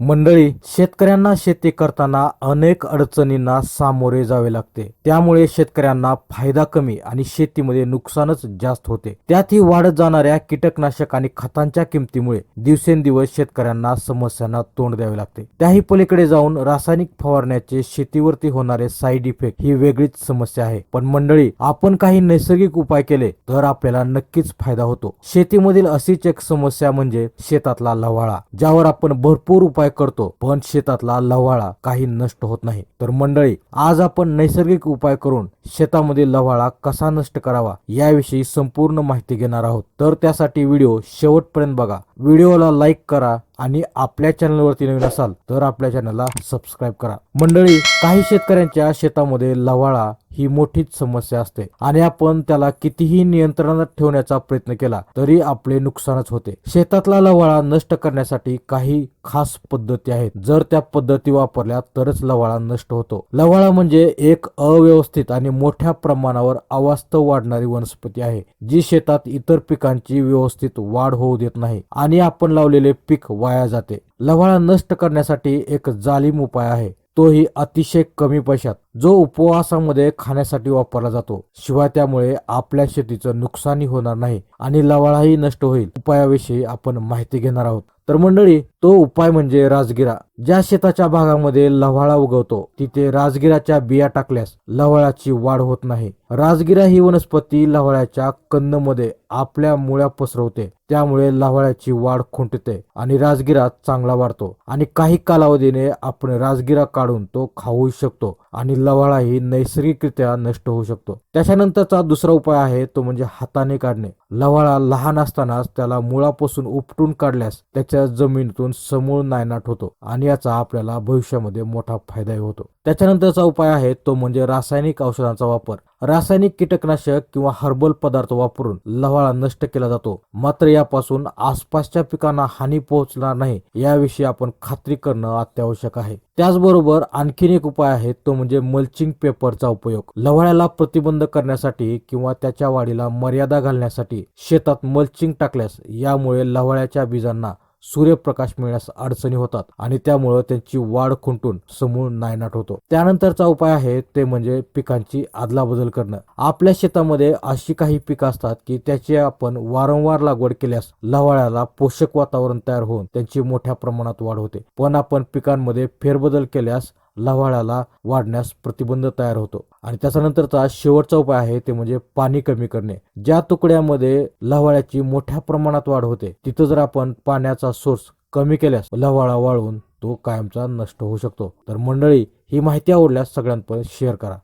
मंडळी शेतकऱ्यांना शेती करताना अनेक अडचणींना सामोरे जावे लागते. त्यामुळे शेतकऱ्यांना फायदा कमी आणि शेतीमध्ये नुकसानच जास्त होते. त्यातही वाढत जाणाऱ्या कीटकनाशक आणि खतांच्या किमतीमुळे दिवसेंदिवस शेतकऱ्यांना समस्यांना तोंड द्यावे लागते. त्याही पलीकडे जाऊन रासायनिक फवारण्याचे शेतीवरती होणारे साईड इफेक्ट ही वेगळीच समस्या आहे. पण मंडळी आपण काही नैसर्गिक उपाय केले तर आपल्याला नक्कीच फायदा होतो. शेतीमधील अशीच एक समस्या म्हणजे शेतातला लव्हाळा ज्यावर आपण भरपूर उपाय करतो. पण शेतातला लव्हाळा काही नष्ट होत नाही. तर मंडळी आज आपण नैसर्गिक उपाय करून शेतामध्ये लव्हाळा कसा नष्ट करावा याविषयी संपूर्ण माहिती घेणार आहोत. तर त्यासाठी व्हिडिओ शेवटपर्यंत बघा. व्हिडिओला लाईक करा आणि आपल्या चॅनलवरती नवीन असाल तर आपल्या चॅनलला सबस्क्राईब करा. मंडळी काही शेतकऱ्यांच्या शेतामध्ये लव्हाळा ही मोठीच समस्या असते. आणि आपण त्याला कितीही नियंत्रणात ठेवण्याचा प्रयत्न केला तरी आपले नुकसानच होते. शेतातला लवाळा नष्ट करण्यासाठी काही खास पद्धती आहेत. जर त्या पद्धती वापरल्या तरच लवाळा नष्ट होतो. लवाळा म्हणजे एक अव्यवस्थित आणि मोठ्या प्रमाणावर अवास्तव वाढणारी वनस्पती आहे जी शेतात इतर पिकांची व्यवस्थित वाढ होऊ देत नाही आणि आपण लावलेले पीक वाया जाते. लवाळा नष्ट करण्यासाठी एक जालिम उपाय आहे. तोही अतिशय कमी पैशात जो उपवासामध्ये खाण्यासाठी वापरला जातो. शिवाय त्यामुळे आपल्या शेतीचं नुकसानही होणार नाही आणि लवाळाही नष्ट होईल. उपायाविषयी आपण माहिती घेणार आहोत. तर मंडळी तो उपाय म्हणजे राजगिरा. ज्या शेताच्या भागामध्ये लव्हाळा उगवतो तिथे राजगिराच्या बिया टाकल्यास लव्हाळाची वाढ होत नाही. राजगिरा ही वनस्पती लव्हाळ्याच्या कंदमध्ये आपल्या मुळ्या पसरवते त्यामुळे लव्हाळ्याची वाढ खुंटते आणि राजगिरा चांगला वाढतो. आणि काही कालावधीने आपण राजगिरा काढून तो खाऊ शकतो आणि लव्हाळाही नैसर्गिकरित्या नष्ट होऊ शकतो. त्याच्यानंतरचा दुसरा उपाय आहे तो म्हणजे हाताने काढणे. लव्हाळा लहान असतानाच त्याला मुळापासून उपटून काढल्यास त्याच्या जमिनीतून समूळ नायनाट होतो आणि याचा आपल्याला भविष्यामध्ये मोठा फायदाही होतो. त्याच्यानंतरचा उपाय आहे तो म्हणजे रासायनिक औषधांचा वापर. रासायनिक कीटकनाशक किंवा हर्बल पदार्थ वापरून लव्हाळा नष्ट केला जातो. मात्र यापासून आसपासच्या पिकांना हानी पोहोचणार नाही याविषयी आपण खात्री करणं अत्यावश्यक आहे. त्याचबरोबर आणखीन एक उपाय आहे तो म्हणजे मल्चिंग पेपरचा उपयोग. लव्हाळ्याला प्रतिबंध करण्यासाठी किंवा त्याच्या वाढीला मर्यादा घालण्यासाठी शेतात मल्चिंग टाकल्यास यामुळे लव्हाळ्याच्या बीजांना सूर्यप्रकाश मिळण्यास अडचणी होतात आणि त्यामुळं त्यांची वाढ खुंटून समूळ नायनाट होतो. त्यानंतरचा उपाय आहे ते म्हणजे पिकांची आदलाबदल करणं. आपल्या शेतामध्ये अशी काही पिकं असतात की त्याची आपण वारंवार लागवड केल्यास लव्हाळ्याला पोषक वातावरण तयार होऊन त्यांची मोठ्या प्रमाणात वाढ होते. पण आपण पिकांमध्ये फेरबदल केल्यास लवाळाला वाढण्यास प्रतिबंध तयार होतो. आणि त्याच्यानंतरचा शेवटचा उपाय आहे ते म्हणजे पाणी कमी करणे. ज्या तुकड्यामध्ये लव्हाळ्याची मोठ्या प्रमाणात वाढ होते तिथं जर आपण पाण्याचा सोर्स कमी केल्यास लव्हाळा वाळून तो कायमचा नष्ट होऊ शकतो. तर मंडळी ही माहिती आवडल्यास सगळ्यांपर्यंत शेअर करा.